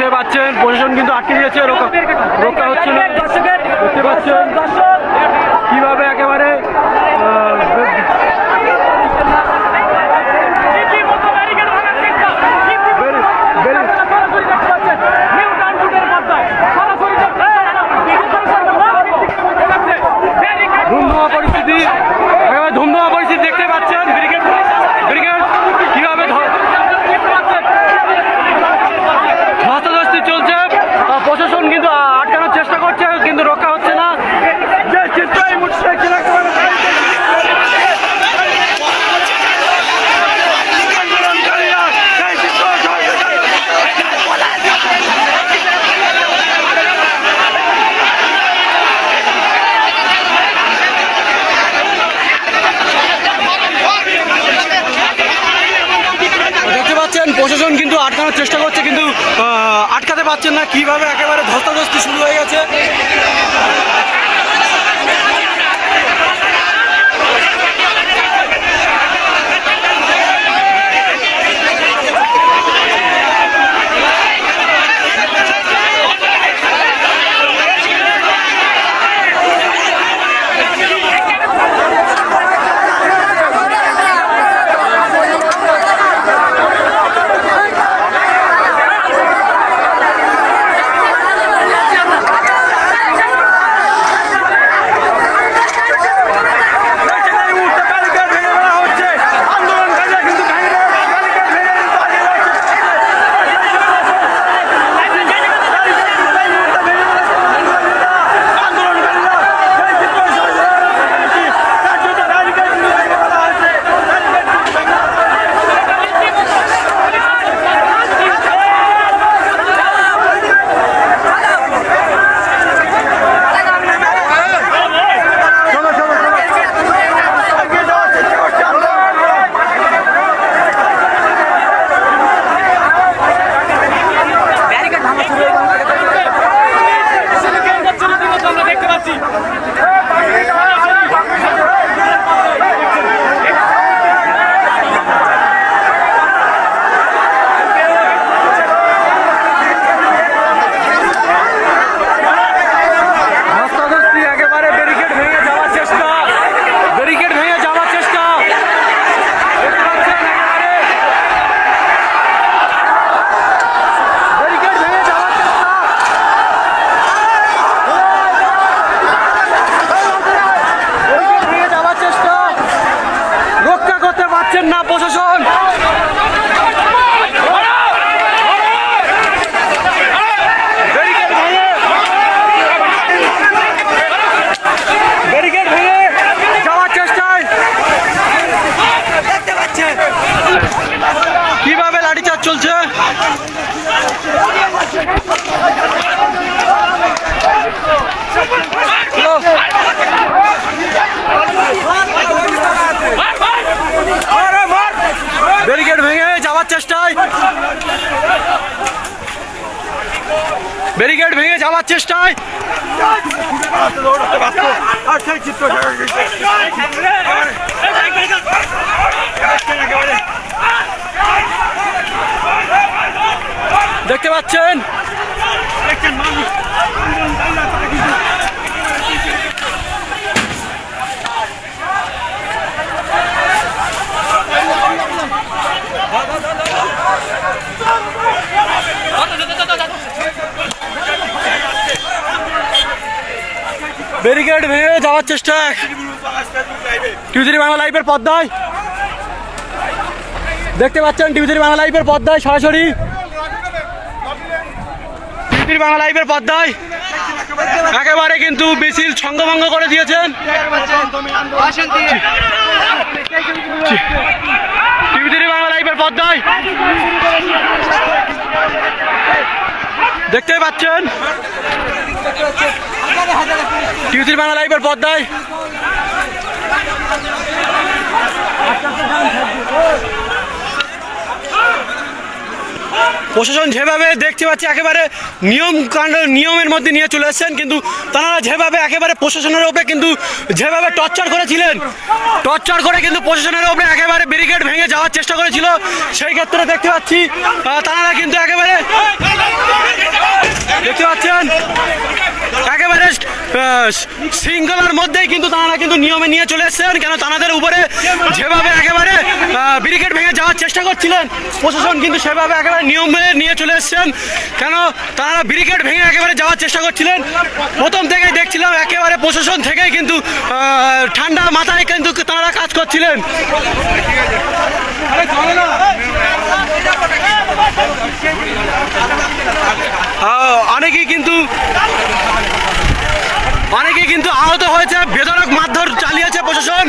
দেখতে পাচ্ছেন প্রশাসন কিন্তু আটকে দিয়েছে রক্ষা হচ্ছে না। দেখতে পাচ্ছেন। করছে কিন্তু আটকাতে পারছেন না। কীভাবে একেবারে ধস্তাধস্তি শুরু হয়ে গেছে এই মুহূর্তে ব্যারিকেড ভেঙে ফেলা হচ্ছে আন্দোলনকারীরা কিন্তু ভেঙে দেয় ব্যারিকেড ভেঙে দাঁড়িয়ে রয়েছে আন্দোলনকারীরা সেই চিত্র সরাসরি দেখাচ্ছি। তার জন্য ব্যারিকেড কিন্তু ভেঙে ফেলা হয়েছে ব্যারিকেড কিন্তু ভেঙে শোনো শোনো শোনো এগিয়ে যাওয়ার চেষ্টা করছে আন্দোলন দেখতে পাচ্ছি ধস্তাধস্তি একেবারে ব্যারিকেড ভেঙে যাওয়ার চেষ্টা ব্যারিকেড ভেঙে যাওয়ার চেষ্টা দেখতে পাচ্ছেন একেবারে ব্যারিকেড ভেঙে যাওয়ার চেষ্টা ব্যারিকেড ভেঙে যাওয়ার চেষ্টা রক্ষা করতে পারছেন না প্রশাসন ব্যারিকেড ভেঙে ব্যারিকেড ভেঙে যাওয়ার চেষ্টায় দেখতে পাচ্ছেন কীভাবে লাঠিচার্জ চলছে ব্যারিকেড ভেঙে যাওয়ার চেষ্টায় ব্যারিকেড ভেঙে যাওয়ার চেষ্টায় আর সেই চিত্র দেখতে পাচ্ছেন দেখছেন মানুষ আন্দোলনকারীরা তারা কিন্তু ব্যারিকেড ভেঙে যাওয়ার চেষ্টা। টিউজরি বাংলা লাইভের পদ্মায় দেখতে পাচ্ছেন টিউজরি বাংলা লাইভের পদ্মায় সরাসরি। বাংলা লাইভের পদ্মায় একেবারে কিন্তু মিছিল ছঙ্গভঙ্গ করে দিয়েছেন। টিউজরি বাংলা লাইভের পদ্মায় দেখতে পাচ্ছেন? টিউসির বাংলা লাইভের পদ্মায় প্রশাসন যেভাবে দেখতে পাচ্ছি একেবারে নিয়ম কান্ড নিয়মের মধ্যে নিয়ে চলে এসছেন, কিন্তু তারা যেভাবে একেবারে প্রশাসনের ওপরে কিন্তু যেভাবে টর্চার করেছিলেন, টর্চার করে কিন্তু প্রশাসনের ওপরে একেবারে ব্যারিকেড ভেঙে যাওয়ার চেষ্টা করেছিল, সেই ক্ষেত্রে দেখতে পাচ্ছি তারা কিন্তু একেবারে দেখতে পাচ্ছেন শৃঙ্খলার মধ্যেই কিন্তু তারা কিন্তু নিয়মে নিয়ে চলে এসেছেন। কেন তাদের উপরে যেভাবে একেবারে ব্রিগেড ভেঙে যাওয়ার চেষ্টা করছিলেন, প্রশাসন কিন্তু সেভাবে একেবারে নিয়মে নিয়ে চলে এসেছেন। কেন তারা ব্রিগেড ভেঙে একেবারে যাওয়ার চেষ্টা করছিলেন? প্রথম থেকেই দেখছিলাম একেবারে প্রশাসন থেকেই কিন্তু ঠান্ডা মাথায় কিন্তু তারা কাজ করছিলেন। অনেকেই কিন্তু হয়েছে বেদনক মারধর চালিয়েছে প্রশাসন।